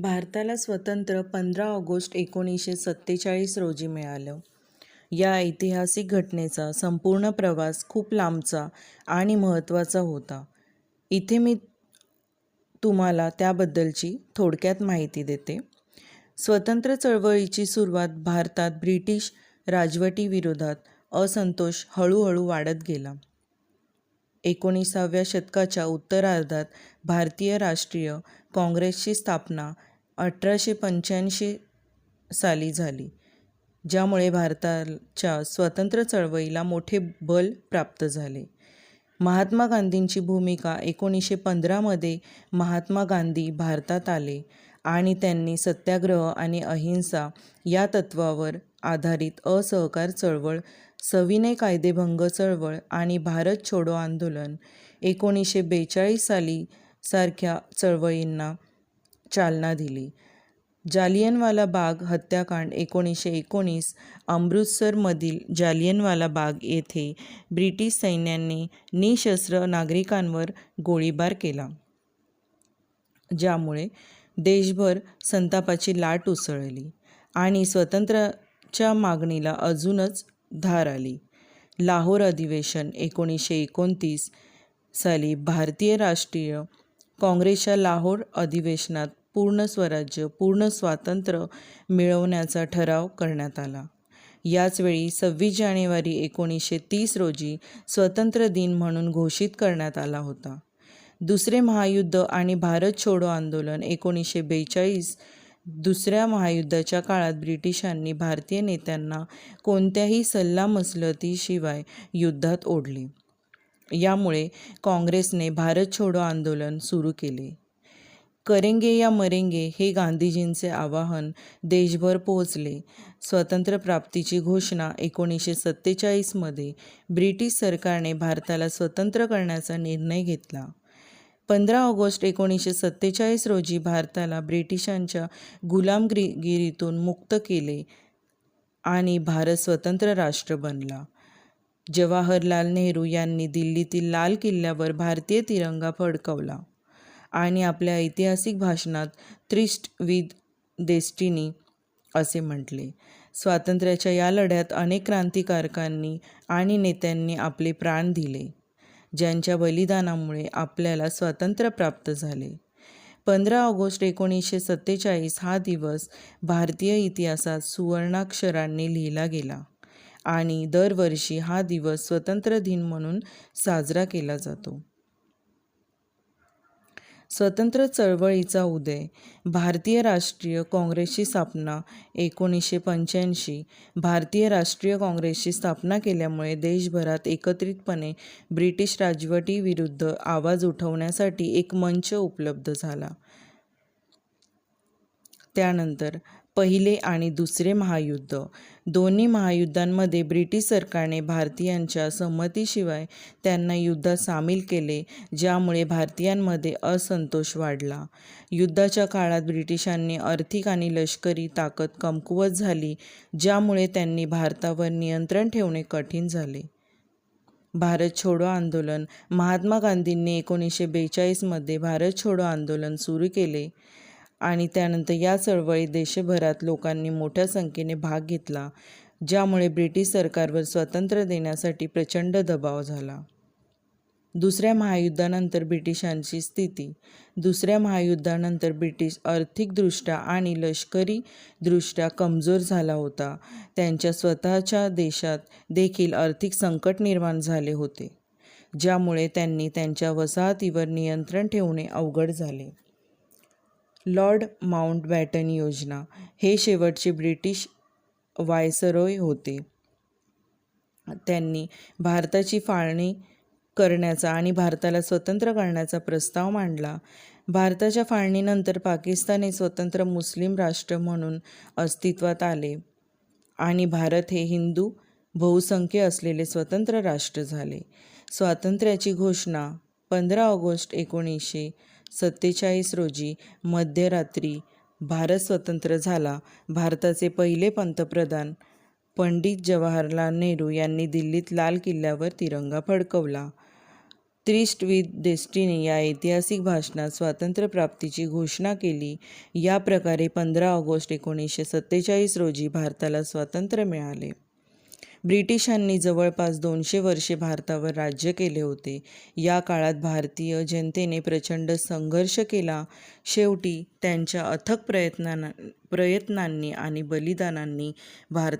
भारताला स्वतंत्र पंधरा ऑगस्ट एकोणीसशे सत्तेचाळीस रोजी मिळालं. या ऐतिहासिक घटनेचा संपूर्ण प्रवास खूप लांबचा आणि महत्त्वाचा होता. इथे मी तुम्हाला त्याबद्दलची थोडक्यात माहिती देते. स्वतंत्र चळवळीची सुरुवात भारतात ब्रिटिश राजवटीविरोधात असंतोष हळूहळू वाढत गेला. एकोणीसाव्या शतकाच्या उत्तरार्धात भारतीय राष्ट्रीय काँग्रेसची स्थापना अठराशे पंच्याऐंशी साली झाली, ज्यामुळे भारताच्या स्वतंत्र चळवळीला मोठे बल प्राप्त झाले. महात्मा गांधींची भूमिका एकोणीसशे पंधरामध्ये महात्मा गांधी भारतात आले आणि त्यांनी सत्याग्रह आणि अहिंसा या तत्त्वावर आधारित असहकार चळवळ, सविनय कायदेभंग चळवळ आणि भारत छोडो आंदोलन एकोणीसशे बेचाळीस साली सारख्या चळवळींना चालना दिली. जालियनवाला बाग हत्याकांड एकोणीसशे एकोणीस अमृतसरमधील जालियनवाला बाग येथे ब्रिटिश सैन्यांनी निःशस्त्र नागरिकांवर गोळीबार केला, ज्यामुळे देशभर संतापाची लाट उसळली आणि स्वतंत्रच्या मागणीला अजूनच धार आली. लाहोर अधिवेशन एकोणीसशे एकोणतीस साली भारतीय राष्ट्रीय काँग्रेसच्या लाहोर अधिवेशनात पूर्ण स्वराज्य, पूर्ण स्वातंत्र्य मिळवण्याचा ठराव करण्यात आला. याचवेळी सव्वीस जानेवारी एकोणीसशे तीस रोजी स्वतंत्र दिन म्हणून घोषित करण्यात आला होता. दुसरे महायुद्ध आणि भारत छोडो आंदोलन एकोणीसशे बेचाळीस दुसऱ्या महायुद्धाच्या काळात ब्रिटिशांनी भारतीय नेत्यांना कोणत्याही सल्लामसलतीशिवाय युद्धात ओढले. यामुळे काँग्रेसने भारत छोडो आंदोलन सुरू केले. करेंगे या मरेंगे हे गांधीजींचे आवाहन देशभर पोहोचले. स्वातंत्र्यप्राप्तीची घोषणा एकोणीसशे सत्तेचाळीसमध्ये ब्रिटिश सरकारने भारताला स्वतंत्र करण्याचा निर्णय घेतला. पंधरा ऑगस्ट एकोणीसशे सत्तेचाळीस रोजी भारताला ब्रिटिशांच्या गुलामगिरीतून मुक्त केले आणि भारत स्वतंत्र राष्ट्र बनला. जवाहरलाल नेहरू यांनी दिल्लीतील लाल किल्ल्यावर भारतीय तिरंगा फडकवला आणि आपल्या ऐतिहासिक भाषणात ट्रिस्ट विथ डेस्टिनी असे म्हटले. स्वातंत्र्याच्या या लढ्यात अनेक क्रांतिकारकांनी आणि नेत्यांनी आपले प्राण दिले, ज्यांच्या बलिदानामुळे आपल्याला स्वातंत्र्य प्राप्त झाले. पंधरा ऑगस्ट एकोणीसशे सत्तेचाळीस हा दिवस भारतीय इतिहासात सुवर्णाक्षरांनी लिहिला गेला आणि दरवर्षी हा दिवस स्वतंत्र दिन म्हणून साजरा केला जातो. स्वतंत्र चळवळीचा उदय, भारतीय राष्ट्रीय काँग्रेसची स्थापना एकोणीसशे पंच्याऐंशी भारतीय राष्ट्रीय काँग्रेसची स्थापना केल्यामुळे देशभरात एकत्रितपणे ब्रिटिश राजवटीविरुद्ध आवाज उठवण्यासाठी एक मंच उपलब्ध झाला. त्यानंतर पहिले आणि दुसरे महायुद्ध दोन्ही महायुद्धांमध्ये ब्रिटिश सरकारने भारतीयांच्या संमतीशिवाय त्यांना युद्धात सामील केले, ज्यामुळे भारतीयांमध्ये असंतोष वाढला. युद्धाच्या काळात ब्रिटिशांनी आर्थिक आणि लष्करी ताकद कमकुवत झाली, ज्यामुळे त्यांनी भारतावर नियंत्रण ठेवणे कठीण झाले. भारत छोडो आंदोलन महात्मा गांधींनी एकोणीसशे बेचाळीसमध्ये भारत छोडो आंदोलन सुरू केले आणि त्यानंतर या चळवळीत देशभरात लोकांनी मोठ्या संख्येने भाग घेतला, ज्यामुळे ब्रिटिश सरकारवर स्वातंत्र्य देण्यासाठी प्रचंड दबाव झाला. दुसऱ्या महायुद्धानंतर ब्रिटिशांची स्थिती दुसऱ्या महायुद्धानंतर ब्रिटिश आर्थिकदृष्ट्या आणि लष्करीदृष्ट्या कमजोर झाला होता. त्यांच्या स्वतःच्या देशात देखील आर्थिक संकट निर्माण झाले होते, ज्यामुळे त्यांनी त्यांच्या वसाहतीवर नियंत्रण ठेवणे अवघड झाले. लॉर्ड माउंटबॅटन योजना हे शेवटचे ब्रिटिश वायसरोय होते. त्यांनी भारताची फाळणी करण्याचा आणि भारताला स्वतंत्र करण्याचा प्रस्ताव मांडला. भारताच्या फाळणीनंतर पाकिस्तान हे स्वतंत्र मुस्लिम राष्ट्र म्हणून अस्तित्वात आले आणि भारत हे हिंदू बहुसंख्य असलेले स्वतंत्र राष्ट्र झाले. स्वातंत्र्याची घोषणा पंधरा ऑगस्ट एकोणीसशे सत्तेचाळीस रोजी मध्यरात्री भारत स्वतंत्र झाला. भारताचे पहिले पंतप्रधान पंडित जवाहरलाल नेहरू यांनी दिल्लीत लाल किल्ल्यावर तिरंगा फडकवला त्रिस्ट विथ डेस्टिनी या ऐतिहासिक भाषणात स्वातंत्र्यप्राप्तीची घोषणा केली. या प्रकारे पंधरा ऑगस्ट एकोणीसशे सत्तेचाळीस रोजी भारताला स्वातंत्र्य मिळाले. ब्रिटिशांनी जवळपास दोनशे वर्षे भारतावर राज्य केले होते. या काळात भारतीय जनतेने प्रचंड संघर्ष केला. शेवटी त्यांच्या अथक प्रयत्नांनी आणि बलिदानांनी भारत